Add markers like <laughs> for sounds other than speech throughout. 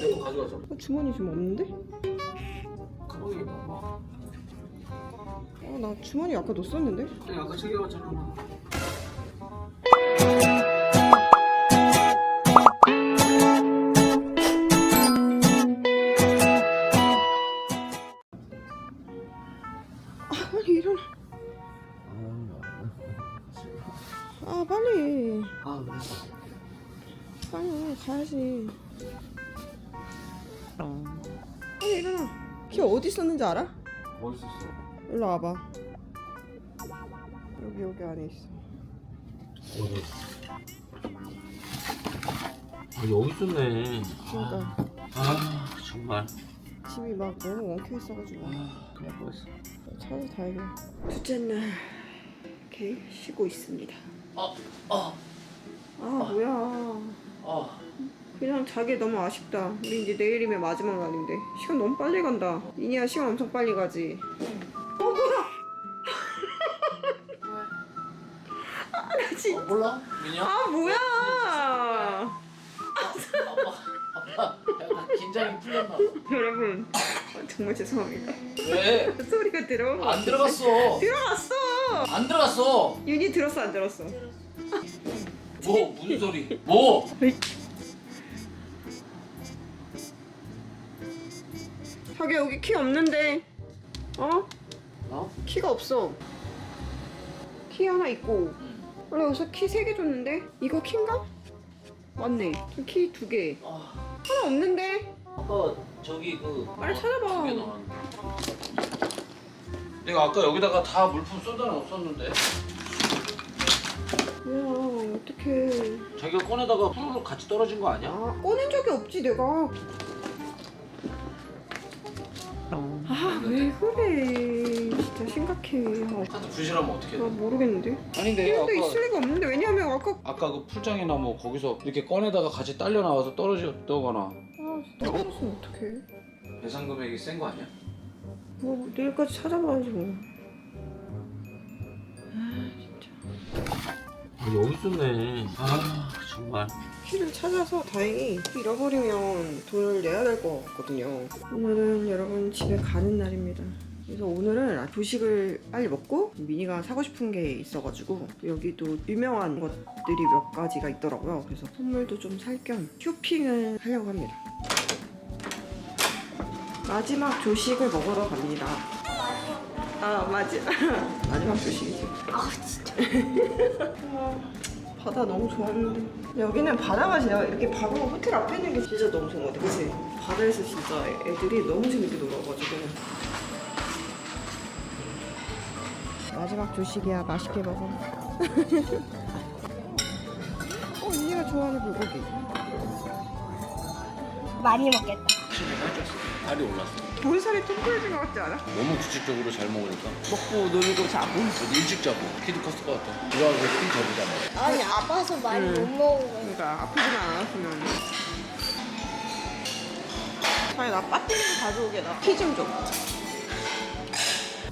내거 가져왔어. 어, 주머니 좀 없는데? 가방에 봐봐. 어, 나 주머니 아까 넣었었는데? 아니 아까 챙겨왔잖아. 아, 빨리 일어나. 아, 빨리. 아 그래. 빨리 가야지. 빨리 일어나. 키 어디 있었는지 알아? 뭐 있었어? 일로 와봐. 여기 여기 안에 있어. 어디? 아 여기 있었네. 그러니까 아 정말. 집이 막 너무 엉켜 있어가지고 아 그럴 뻔했어. 찾아서 다행이야. 둘째 날 이렇게 쉬고 있습니다. 어 어. 아 뭐야? 어. 그냥 자기 너무 아쉽다. 우리 이제 내일이면 마지막 날인데 시간 너무 빨리 간다. 이니야 시간 엄청 빨리 가지. 어 뭐야? 아나 진짜. 어, 몰라? 민이야? 아 뭐야? 아빠 아빠 약간 긴장이 풀렸나 봐. 여러분 아, 정말 죄송합니다. 왜? <laughs> 소리가 들어온 거안 들어갔어. 들어갔어. 안 들어갔어. 윤이 들었어 안 들었어? 뭐 무슨 소리? 뭐? 자기 여기 키 없는데 어? 어? 키가 없어. 키 하나 있고 원래 여기서 키 세 개 줬는데 이거 키인가? 맞네. 키 두 개. 아, 하나 없는데 아까 저기 그 빨리 찾아봐. 두개 넣었는데. 내가 아까 여기다가 다 물품 쏟아 넣었었는데 뭐야 어떡해. 자기가 꺼내다가 푸르륵 같이 떨어진 거 아니야? 아 꺼낸 적이 없지 내가. 아 왜 그래. 진짜 심각해. 아, 부실하면 어떻게 나 모르겠는데. 아닌데 근데 있을 리가 없는데 왜냐면 아까 아까 그 풀장이나 뭐 거기서 이렇게 꺼내다가 같이 딸려 나와서 떨어졌다거나 아 떨어졌으면 어떡해. 배상 금액이 센 거 아니야? 뭐 내일까지 찾아봐야지 뭐. 여기 있었네. 아 정말. 키를 찾아서 다행히 잃어버리면 돈을 내야 될 것 같거든요. 오늘은 여러분 집에 가는 날입니다. 그래서 오늘은 조식을 빨리 먹고 미니가 사고 싶은 게 있어가지고 여기도 유명한 것들이 몇 가지가 있더라고요. 그래서 선물도 좀 살 겸 쇼핑을 하려고 합니다. 마지막 조식을 먹으러 갑니다. 아 맞아. <laughs> 마지막 조식이지. 아 진짜 아, <laughs> 바다 너무 좋았는데 여기는 바다가 진짜 이렇게 바로 호텔 앞에 있는 게 진짜 너무 좋은 것 같아 그치? 바다에서 진짜 애들이 너무 재밌게 놀아가지고 마지막 조식이야 맛있게 먹어 <laughs> 어 언니가 좋아하는 불고기 많이 먹겠다. 살이 올랐어. 볼살이 통통해진 것 같지 않아? 너무 규칙적으로 잘 먹으니까. 먹고 놀고 자고 어디 일찍 자고 키도 컸을 것 같아. 들어가서 키 접이잖아. 아니 아파서 많이 응. 못 먹은 거야 그러니까 아프지만 않았으면 아니 나 배터리 좀 가져오게 나키좀 줘.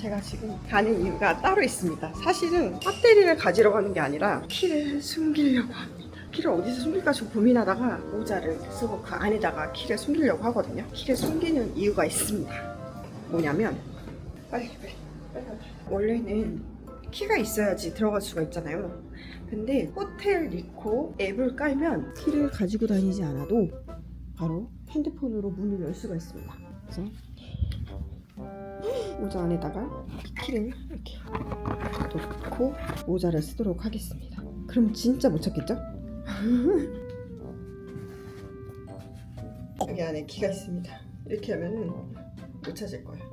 제가 지금 가는 이유가 따로 있습니다. 사실은 배터리를 가지러 가는 게 아니라 키를 숨기려고 합니다. 키를 어디서 숨길까 좀 고민하다가 모자를 쓰고 그 안에다가 키를 숨기려고 하거든요. 키를 숨기는 이유가 있습니다. 뭐냐면 빨리 빨리 빨리. 원래는 키가 있어야지 들어갈 수가 있잖아요. 근데 호텔 리코 앱을 깔면 키를 가지고 다니지 않아도 바로 핸드폰으로 문을 열 수가 있습니다. 그래서 모자 안에다가 키를 이렇게 넣고 모자를 쓰도록 하겠습니다. 그럼 진짜 못 찾겠죠? 여기 안에 키가 있습니다. 이렇게 하면은 못 찾을 거예요.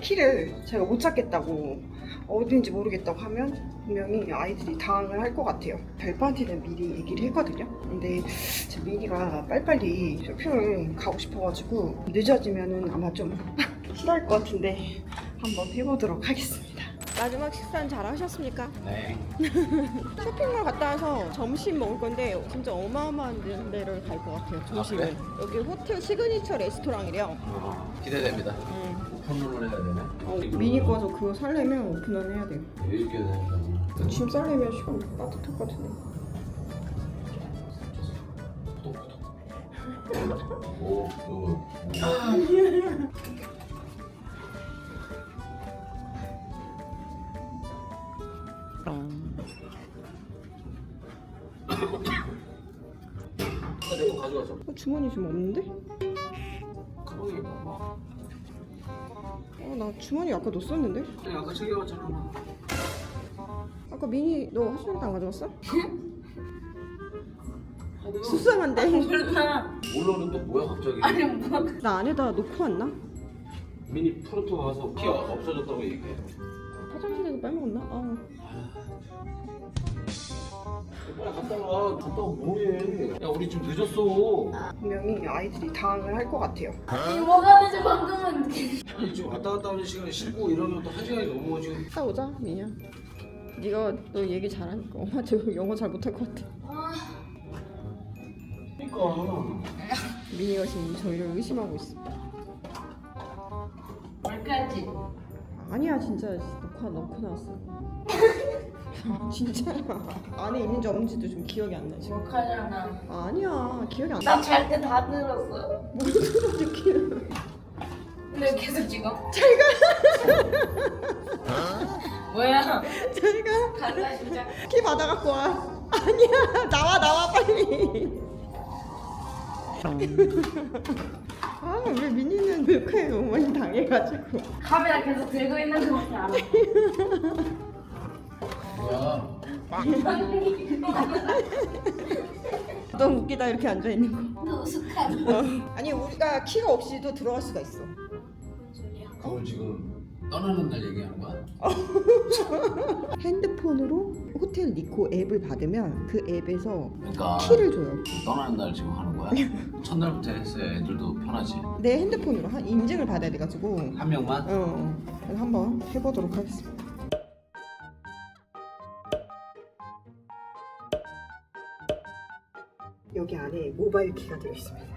키를 제가 못 찾겠다고 어딘지 모르겠다고 하면 분명히 아이들이 당황을 할 것 같아요. 별빠한테는 미리 얘기를 했거든요. 근데 제 미니가 빨리빨리 쇼핑을 가고 싶어가지고 늦어지면은 아마 좀 <laughs> 싫어할 것 같은데 한번 해보도록 하겠습니다. 마지막 식사는 잘 하셨습니까? 네. <laughs> 쇼핑몰 갔다 와서 점심 먹을 건데 진짜 어마어마한 데를 갈 것 같아요. 점심을. 그래? 여기 호텔 시그니처 레스토랑이래요. 어, 기대됩니다. 음. 오픈을 해야 되네. 어, 미니 거서 그거 살려면 오픈을 해야 돼요. 왜 이렇게 해야 되는 짐 싸려면 시간 빠듯할 것 같은데. 구독 구독. 오, 오. 내 주머니 좀 없는데? 가방에 봐봐. 어, 나 주머니 아까 넣었었는데? 아니 아까 챙겨왔잖아. 아까 미니 너 화장실 안 가져갔어? 수상한데? 몰라는 또 뭐야 갑자기? 나 안에다 놓고 왔나? 미니 프로토 가서 키 없어졌다고 얘기해. 화장실에서 빼먹었나? 아. 빨리 갔다 와. 갔다 와 뭐해? 야 우리 좀 늦었어. 분명히 아이들이 당황을 할 것 같아요. 뭐가 되지 방금은 아니 지금 왔다 갔다 하는 시간에 쉬고 이러면 또 한 시간이 넘어 지금. 갔다 오자, 미니야. 네가 너 얘기 잘하니까 엄마한테 <laughs> 영어 잘 못할 것 같아. 그러니까. 미니가 지금 저희를 의심하고 있어. 뭘까지? 아니야 진짜 녹화 넣고 나왔어. <laughs> 진짜 안에 있는지 없는지도 좀 기억이 안 나 지금. 욕하잖아 아니야 기억이 안 나. 나 잘 때 다 들었어 뭘 들어듣기는. 근데 계속 찍어 잘가 뭐야 저희가 갈라 진짜 키 받아갖고 와. 아니야 나와 나와 빨리. 아왜 미니는 녹화에 너무 많이 당해가지고. 카메라 계속 들고 있는 알아 뭐야? <laughs> 너무 웃기다 이렇게 앉아 있는 거. 노숙한 어. 아니 우리가 키가 없이도 들어갈 수가 있어. 그걸 지금 떠나는 날 얘기하는 거야? <laughs> 핸드폰으로 호텔 니코 앱을 받으면 그 앱에서 그러니까 키를 줘요. 떠나는 날 지금 하는 거야? <laughs> 첫날부터 했어야 애들도 편하지. 내 핸드폰으로 한 인증을 받아야 돼가지고. 한 명만? 어, 한번 해보도록 하겠습니다. 여기 안에 모바일 키가 들어있습니다.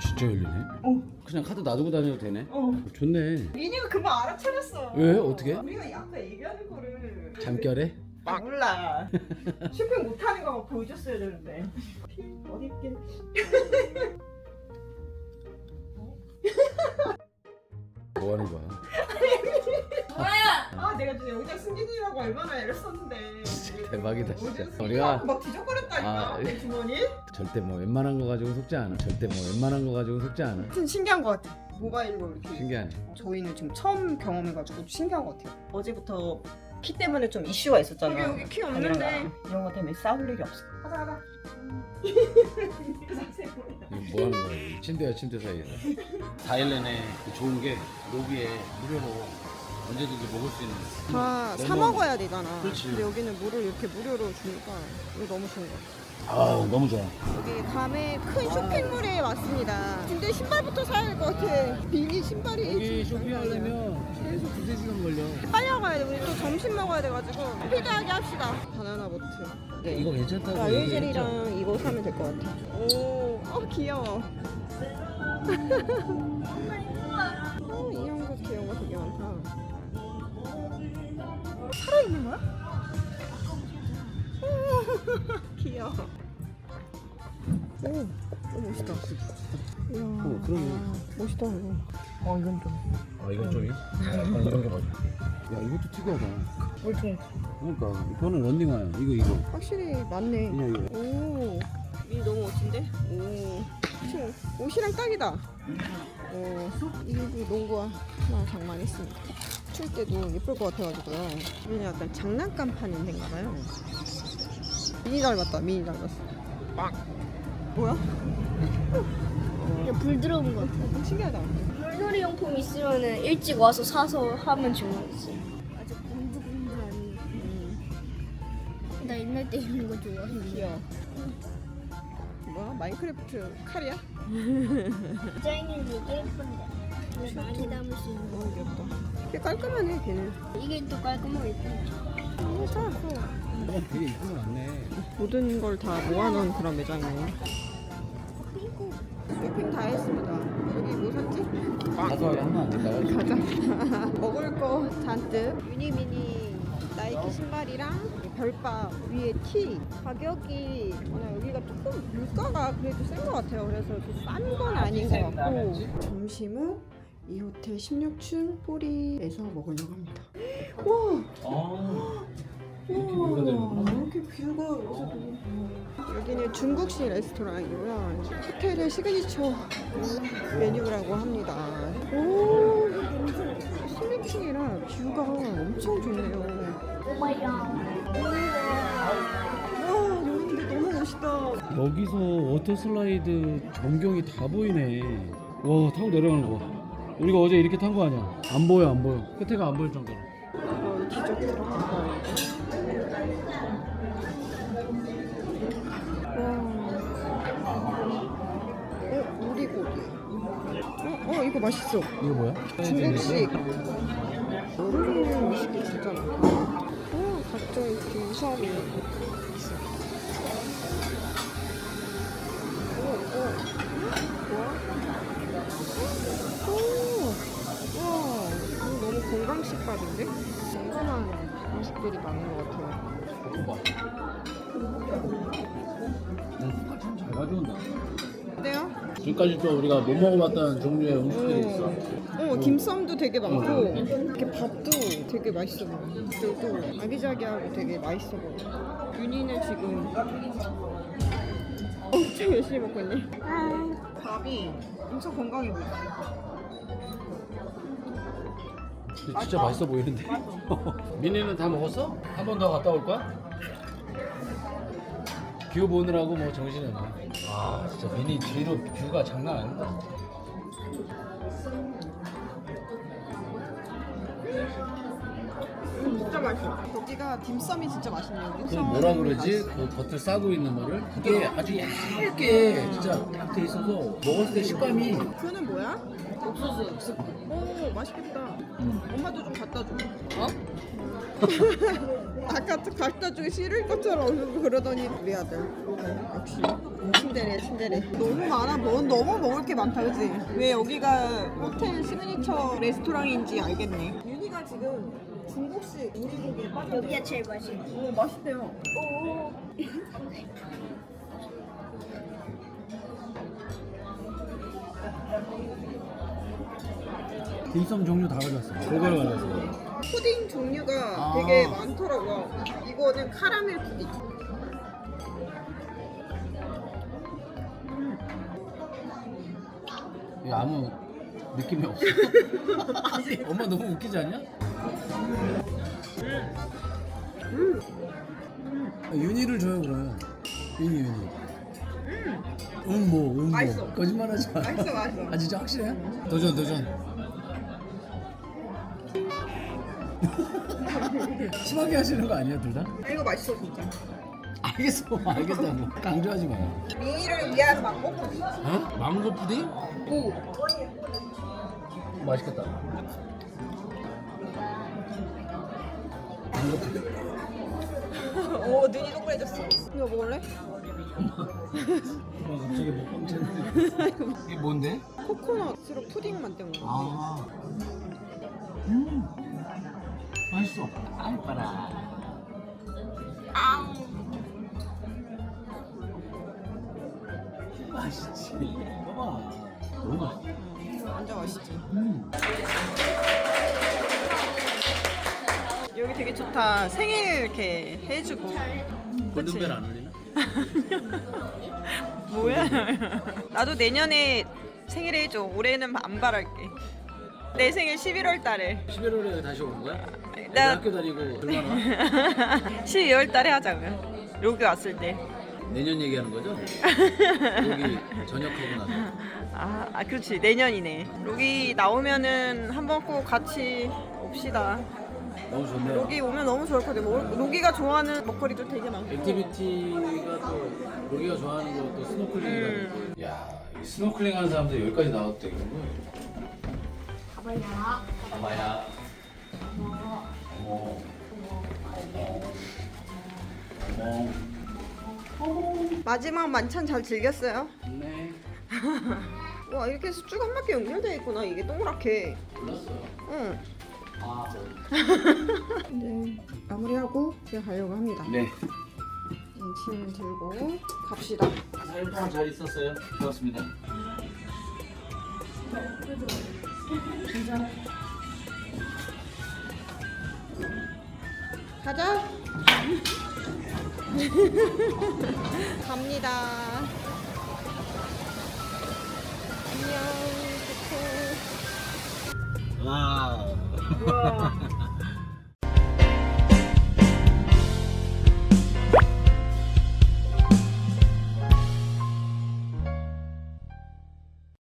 진짜 열리네. 어. 그냥 카드 놔두고 다녀도 되네. 어. 좋네. 미니가 금방 알아차렸어. 왜? 어떻게? 우리가 아까 얘기하는 거를 잠결에? 몰라. <laughs> 쇼핑 못하는 거 보여줬어야 되는데. 어디 있긴. 뭐 하는 거야? <laughs> 아 내가 진짜 영장 승진이라고 얼마나 애를 썼는데. 대박이다, 진짜. 우리가- 막 뒤적거렸다니까 아, 내 주머니. 절대 뭐 웬만한 거 가지고 속지 않아. 절대 뭐 웬만한 거 가지고 속지 않아. 하여튼 신기한 것 같아. 모바일로 이렇게. 신기하네. 저희는 지금 처음 경험해가지고 신기한 것 같아요. 어제부터 키 때문에 좀 이슈가 있었잖아. 여기, 여기 키 없는데. 아니랑 이런 거 때문에 싸울 일이 없어. 가자 가자. 이거 뭐 하는 거야? 이 침대와 침대 사이에서. 다일랜에 좋은 게 로비에 무료로 언제든지 먹을 수 있는. 다 레몬. 사 먹어야 되잖아. 그렇지. 근데 여기는 물을 이렇게 무료로 주니까 이거 너무 좋은 것 같아. 아 너무 좋아. 여기 밤에 큰 쇼핑몰에 왔습니다. 근데 신발부터 사야 될 것 같아. 비니 신발이 여기 지금 쇼핑하려면 최소 두세 시간 걸려. 빨리 가야 돼. 우리 또 점심 먹어야 돼가지고 스피드하게 합시다. 바나나 보트. 야 이거 괜찮다고. 라일젤이랑 이거 사면 될 것 같아. 오, 어 귀여워. <laughs> 어, 인형 같아. 이런 거 되게 많다. 살아있는 거야? <laughs> 귀여워. 오, 오 멋있다. 이야, 어, 그러네. 아, 멋있다 이거. 어, 이건 좀. 아 이건 좀 이? 약간 이런 게 맞아. 야 이것도 특이하다. 어떻게? 그러니까 이거는 런닝화야. 이거 이거. 확실히 많네. 그냥 이거. 오, 이 너무 멋진데? 오, 지금 옷이랑 딱이다. 오, 이거 농구화 하나 장만했습니다. 출 때도 예쁠 것 같아가지고요. 여기는 약간 장난감 파는 데인가 봐요. 미니 닮았다, 미니 닮았어. 빵! 뭐야? 불 들어온 거 같아 어, 신기하다. 물놀이 용품 있으면은 일찍 와서 사서 하면 좋았지 아주 공주공주한 음, 나 옛날 때 이런 거 좋아했는데 귀여워. 뭐야? 마인크래프트 칼이야? 디자인은 되게 예쁜데 많이 담을 수 있는 너무 귀엽다. 꽤 깔끔하네, 걔는. 이게 또 예쁜데 어, 좋아. 어, 되게 이쁜 거 많네. 모든 걸 다 모아놓은 그런 매장이에요. 쇼핑 다 했습니다. 여기 뭐 샀지? 가서 하면 안 될까요? 가자. <laughs> 먹을 거 잔뜩. 유니미니 나이키 신발이랑 별밥 위에 티 가격이 나 여기가 조금 물가가 그래도 센 것 같아요. 그래서 싼 건 아닌 것 같고 점심 후 이 호텔 16층 포리에서 먹으려고 합니다. 와, 아 이렇게 뷰가 되는구나. 이렇게 뷰가 여기서 여기는 중국식 레스토랑이고요. 호텔의 시그니처 메뉴라고 합니다. 오, 16층이라 뷰가 엄청 좋네요. 와, 여기 근데 너무 멋있다. 여기서 워터 슬라이드 전경이 다 보이네. 와 타고 내려가는 거. 봐. 우리가 어제 이렇게 탄 거 아니야? 안 보여 안 보여. 끝에가 안 보일 정도로. 이거 기적. 어, 오리고기. 어, 어, 이거 맛있어. 이거 뭐야? 중국식. 여름에는 음식이 진짜 많다. 어, 각종 이렇게. 있어. 오, 오. 뭐야? 오, 건강식 밥인데? 건강한 음식들이 많은 것 같아요. 응, 참잘 가져온다. 어때요? 지금까지 또 우리가 못 먹어봤던 종류의 음식들이 있어. 어, dimsum도 되게 많고 이렇게 밥도 되게 맛있어 보여. 그리고 아기자기하고 되게 맛있어 보여. 윤희는 지금 엄청 열심히 먹고 있네. 밥이 엄청 건강해 보여. 근데 진짜 맛있어 보이는데. <laughs> 민희는 다 먹었어? 한 번 더 갔다 올 거야? 뷰 보느라고 뭐 정신이 없네. 아 진짜 민희 뒤로 뷰가 장난 아니다. 진짜 맛있어. 여기가 딤섬이 진짜 맛있네요. 그 뭐라 그러지? 그 겉을 싸고 있는 거를 그게 아주 얇게 진짜 딱 돼 있어서 먹었을 때 식감이 그거는 뭐야? 옥수수. 오 맛있겠다. 엄마도 좀 갖다 줘. 어? <laughs> 아까 또 갖다 주기 싫을 것처럼 그러더니 우리 아들 어, 역시 친데레 친데레 너무 많아 뭐 너무 먹을 게 많다 그지? 왜 여기가 호텔 시그니처 레스토랑인지 알겠네 윤희가 지금 중국식 오리고기에 빠졌네 여기가 제일 맛있어. 오 맛있대요 오. <laughs> <laughs> 딤섬 종류 다 가져왔어. 그걸 가져왔어. 푸딩 종류가 아. 되게 많더라고요 이거는 카라멜 푸딩 이거 아무 느낌이 없어. <laughs> 엄마 너무 웃기지 않냐? 아, 윤희를 줘요 그러면. 윤희 윤희. 응 뭐, 응 뭐. 맛있어. 거짓말하지 마. 맛있어, 맛있어. 아 진짜 확실해? 도전 도전. <laughs> 심하게 하시는 거 아니야 둘 다? 아, 이거 맛있어 진짜 알겠어 알겠다고 강조하지 마. 미니를 위한 망고 푸딩 어? 망고 푸딩? 오 맛있겠다. 망고 푸딩. 오 눈이 동그래졌어 이거 먹을래? 엄마 갑자기 먹방 채널. <laughs> 이게 뭔데? 코코넛으로 푸딩 만든 거 아. 음. 맛있어. 아이 봐라. 맛있지. 봐봐. 너무 맛있어. 완전 맛있지 음. 여기 되게 좋다 생일 이렇게 해주고 골든벨 안 울리나? <laughs> 뭐야 나도 내년에 생일 해줘 올해는 안 바랄게 내 생일 11월 달에 11월에 다시 오는 거야? 나- 나 학교 다니고 얼마나? <laughs> 12월 달에 하자 그러면 여기 왔을 때 내년 얘기하는 거죠? 여기 <laughs> 전역하고 나서. 아, 아 그렇지 내년이네 로기 나오면은 한번 꼭 같이 옵시다 너무 좋네요. 로기 오면 너무 좋을 것 같아 뭐, 로기가 좋아하는 먹거리도 되게 많고 액티비티가 또 로기가 좋아하는 거또 스노클링이라고. 음. 야, 이 스노클링 하는 사람들 여기까지 나왔대 이런 거. 엄마야. 엄마야. 어머. 어머. 어머. 어머. 마지막 만찬 잘 즐겼어요? 네. <laughs> 와 이렇게 해서 쭉 한 바퀴 연결돼 있구나 이게 동그랗게. 몰랐어요. 응. 아 네. <laughs> 네 마무리하고 집에 가려고 합니다. 네. 짐 들고 갑시다. 4일 동안 잘 있었어요. 좋았습니다. 가자. 가자. <laughs> 갑니다. 안녕. 와.